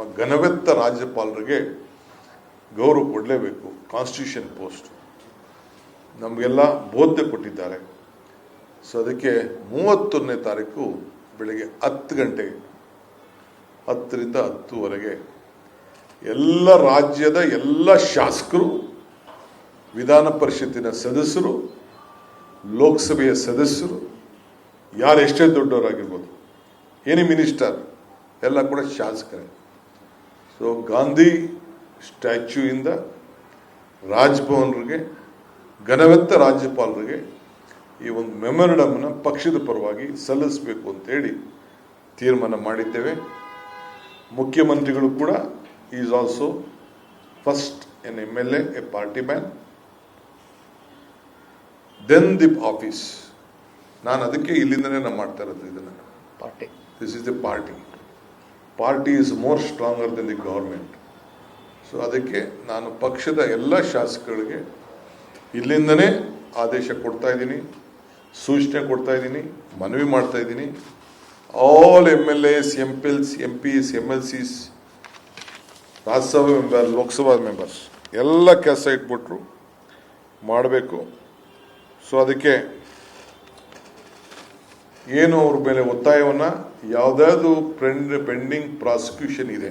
ನಮ್ಮ ಘನವೆತ್ತ ರಾಜ್ಯಪಾಲರಿಗೆ ಗೌರವ ಕೊಡಲೇಬೇಕು ಕಾನ್ಸ್ಟಿಟ್ಯೂಷನ್ ಪೋಸ್ಟ್ ನಮಗೆಲ್ಲ ಬೋಧ್ಯ ಕೊಟ್ಟಿದ್ದಾರೆ. ಸೊ ಅದಕ್ಕೆ ಮೂವತ್ತೊಂದನೇ ತಾರೀಕು ಬೆಳಗ್ಗೆ ಹತ್ತು ಗಂಟೆಗೆ, ಹತ್ತರಿಂದ ಹತ್ತುವರೆಗೆ ಎಲ್ಲ ರಾಜ್ಯದ ಎಲ್ಲ ಶಾಸಕರು, ವಿಧಾನ ಪರಿಷತ್ತಿನ ಸದಸ್ಯರು, ಲೋಕಸಭೆಯ ಸದಸ್ಯರು, ಯಾರು ಎಷ್ಟೇ ದೊಡ್ಡವರಾಗಿರ್ಬೋದು ಎನಿ ಮಿನಿಸ್ಟರ್ ಎಲ್ಲ ಕೂಡ ಶಾಸಕರೇ. ಸೊ ಗಾಂಧಿ ಸ್ಟ್ಯಾಚ್ಯೂಯಿಂದ ರಾಜ್ಭವನ್ರಿಗೆ ಘನವೆತ್ತ ರಾಜ್ಯಪಾಲರಿಗೆ ಈ ಒಂದು ಮೆಮೊರಂಡಮ್ನ ಪಕ್ಷದ ಪರವಾಗಿ ಸಲ್ಲಿಸಬೇಕು ಅಂತೇಳಿ ತೀರ್ಮಾನ ಮಾಡಿದ್ದೇವೆ. ಮುಖ್ಯಮಂತ್ರಿಗಳು ಕೂಡ is also first N M L A party man. Then the office ನಾನು ಅದಕ್ಕೆ ಇಲ್ಲಿಂದನೇ ನಾನು ಮಾಡ್ತಾ ಇರೋದು ಇದನ್ನು. Party. This is the party party is more stronger than the government so ಅದಕ್ಕೆ ನಾನು ಪಕ್ಷದ ಎಲ್ಲ ಶಾಸಕರಿಗೆ ಇಲ್ಲಿಂದನೇ ಆದೇಶ ಕೊಡ್ತಾ ಇದ್ದೀನಿ, ಸೂಚನೆ ಕೊಡ್ತಾ ಇದ್ದೀನಿ, ಮನವಿ ಮಾಡ್ತಾ ಇದ್ದೀನಿ. All M L S M P Ls M Ps M L Cs Rajya Sabha member Lok Sabha members ಎಲ್ಲ ಕೆಲಸ ಇಟ್ಬಿಟ್ರು, ಮಾಡಬೇಕು. ಸೊ ಅದಕ್ಕೆ ಏನು ಅವ್ರ ಮೇಲೆ ಒತ್ತಾಯವನ್ನು? ಯಾವುದಾದ್ರು ಪೆಂಡ್, ಪೆಂಡಿಂಗ್ ಪ್ರಾಸಿಕ್ಯೂಷನ್ ಇದೆ.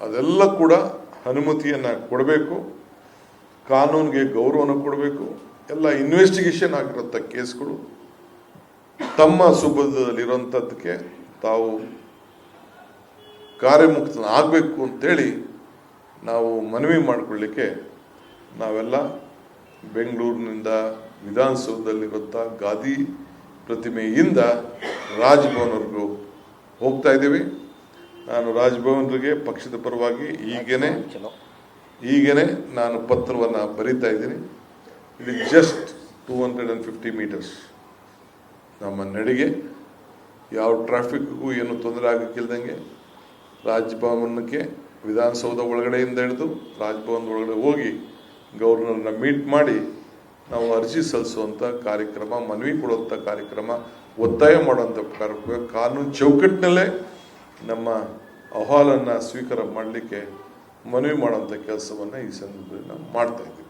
ಅದೆಲ್ಲ ಕೂಡ ಅನುಮತಿಯನ್ನು ಕೊಡಬೇಕು. ಕಾನೂನಿಗೆ ಗೌರವನ ಕೊಡಬೇಕು. ಎಲ್ಲ ಇನ್ವೆಸ್ಟಿಗೇಷನ್ ಆಗಿರೋಂಥ ಕೇಸ್ಗಳು. ತಮ್ಮ ಸುಬದಲ್ಲಿರುವಂಥದ್ದಕ್ಕೆ ತಾವು ಕಾರ್ಯಮುಕ್ತ ಆಗಬೇಕು ಅಂತೇಳಿ ನಾವು ಮನವಿ ಮಾಡಿಕೊಳ್ಳಿಕ್ಕೆ ನಾವೆಲ್ಲ ಬೆಂಗಳೂರಿನಿಂದ ವಿಧಾನಸೌಧದಲ್ಲಿರುವಂಥ ಗಾದಿ ಪ್ರತಿಮೆಯಿಂದ ರಾಜ್ಭವನ್ವರೆಗೂ ಹೋಗ್ತಾ ಇದ್ದೀವಿ. ನಾನು ರಾಜ್ಭವನ್ರಿಗೆ ಪಕ್ಷದ ಪರವಾಗಿ ಈಗೇನೆ ಈಗೇನೆ ನಾನು ಪತ್ರವನ್ನು ಬರೀತಾ ಇದ್ದೀನಿ. ಇಲ್ಲಿ just two hundred and fifty metres ನಮ್ಮ ನಡಿಗೆ, ಯಾವ ಟ್ರಾಫಿಕ್ಗೂ ಏನು ತೊಂದರೆ ಆಗಕ್ಕಿಲ್ದಂಗೆ ರಾಜಭವನಕ್ಕೆ ವಿಧಾನಸೌಧ ಒಳಗಡೆಯಿಂದ ಹಿಡಿದು ರಾಜ್ಭವನದ ಒಳಗಡೆ ಹೋಗಿ ಗೌರ್ನರನ್ನ ಮೀಟ್ ಮಾಡಿ ನಾವು ಅರ್ಜಿ ಸಲ್ಲಿಸುವಂಥ ಕಾರ್ಯಕ್ರಮ, ಮನವಿ ಕೊಡುವಂಥ ಕಾರ್ಯಕ್ರಮ, ಒತ್ತಾಯ ಮಾಡುವಂಥ ಕಾರ್ಯಕ್ರಮ ಕಾನೂನು ಚೌಕಟ್ಟಿನಲ್ಲೇ ನಮ್ಮ ಅಹವಾಲನ್ನು ಸ್ವೀಕಾರ ಮಾಡಲಿಕ್ಕೆ ಮನವಿ ಮಾಡುವಂಥ ಕೆಲಸವನ್ನು ಈ ಸಂದರ್ಭದಲ್ಲಿ ನಾವು ಮಾಡ್ತಾ ಇದ್ದೀವಿ.